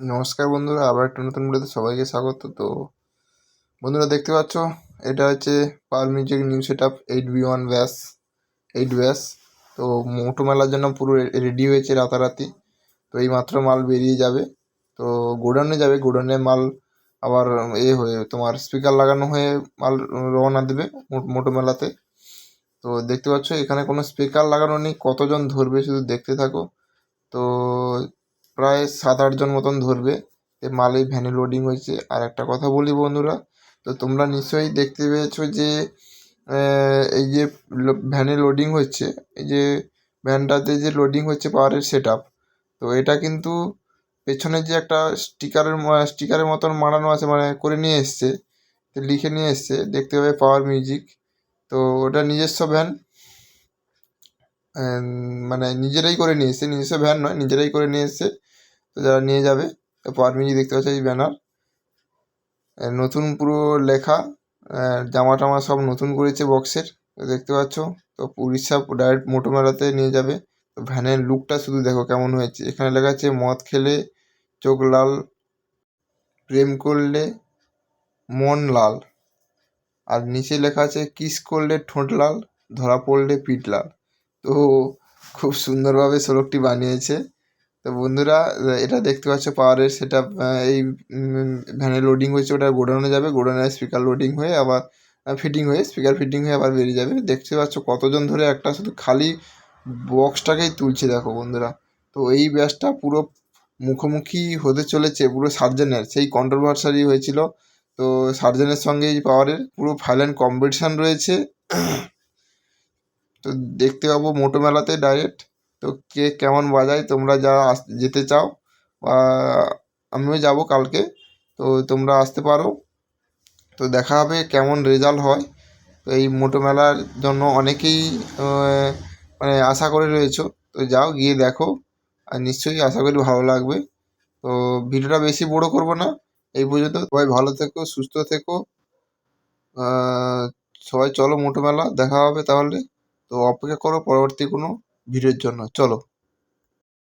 নমস্কার বন্ধুরা, আবার একটা নতুন ভিডিওতে সবাইকে স্বাগত। তো বন্ধুরা, দেখতে পাচ্ছ, এটা হচ্ছে per music new set up eight B one bass eight bass তো মোটো মেলার জন্য পুরো রেডি হয়েছে রাতারাতি। তো এই মাত্র মাল বেরিয়ে যাবে। তো গোডাউনে যাবে গোডাউনে মাল আবার এ হয়ে, তোমার স্পিকার লাগানো হয়ে মাল রওনা দেবে মোটো মেলাতে। তো দেখতে পাচ্ছ, এখানে কোনো স্পিকার লাগানো নেই, কতজন ধরবে শুধু দেখতে থাকো। তো প্রায় সাত আটজন মতন ধরবে। এ মালে ভ্যানে লোডিং হয়েছে। আর একটা কথা বলি বন্ধুরা, তো তোমরা নিশ্চয়ই দেখতে পেয়েছ যে এই যে ভ্যানে লোডিং হচ্ছে, এই যে ভ্যানটাতে যে লোডিং হচ্ছে পাওয়ারের সেট তো এটা কিন্তু পেছনে যে একটা স্টিকারের স্টিকারের মতন মারানো আছে মানে করে নিয়ে এসছে, লিখে নিয়ে এসছে, দেখতে পাবে পাওয়ার মিউজিক তো ওটা নিজস্ব ভ্যান মানে নিজেরাই করে নিয়ে এসছে নিজস্ব ভ্যান নয়, নিজেরাই করে নিয়ে এসছে তো যারা নিয়ে যাবে, তো পাওয়ার মিউজিক দেখতে পাচ্ছ এই ব্যানার। নতুন পুরো লেখা জামা টামা সব নতুন করেছে বক্সের দেখতে পাচ্ছ। তো উড়িষ্যা ডাইরেক্ট মোটো মেলাতে নিয়ে যাবে। তো ভ্যানের লুকটা শুধু দেখো কেমন হয়েছে। এখানে লেখা আছে, মদ খেলে চোখ লাল, প্রেম করলে মন লাল। আর নিচে লেখা আছে, কিস করলে ঠোঁট লাল, ধরা পড়লে পিঠ লাল। তো খুব সুন্দরভাবে সড়কটি বানিয়েছে। তো বন্ধুরা, এটা দেখতে পাচ্ছ পাওয়ারের সেটা এই ভ্যানে লোডিং হয়েছে, ওটা গোডাউনে যাবে, গোডাউনে স্পিকার লোডিং হয়ে আবার ফিটিং হয়ে স্পিকার ফিটিং হয়ে আবার বেরিয়ে যাবে। দেখতে পাচ্ছ কতজন ধরে একটা শুধু খালি বক্সটাকেই তুলছে, দেখো বন্ধুরা। তো এই ব্যাচটা পুরো মুখোমুখি হতে চলেছে, পুরো সার্জেনের, সেই কন্ট্রোভার্সারি হয়েছিল। তো সার্জেনের সঙ্গে এই পাওয়ারের পুরো ফাইনাল কম্পিটিশান রয়েছে। তো দেখতে পাবো মোটো মেলাতে ডাইরেক্ট তো কে কেমন বাজায়, তোমরা যারা আস, যেতে চাও, বা আমিও যাব কালকে। তো তোমরা আসতে পারো। তো দেখা হবে কেমন রেজাল্ট হয়। তো এই মোটো মেলার জন্য অনেকেই মানে আশা করে রয়েছো। তো যাও, গিয়ে দেখো। আর নিশ্চয়ই আশা করি ভালো লাগবে। তো ভিডিওটা বেশি বড় করব না। এই পর্যন্ত সবাই ভালো থেকো, সুস্থ থেকো। সবাই চলো মোটো মেলা, দেখা হবে তাহলে। তো অপেক্ষা করো পরবর্তী কোনো ভিডিওর জন্য। চলো।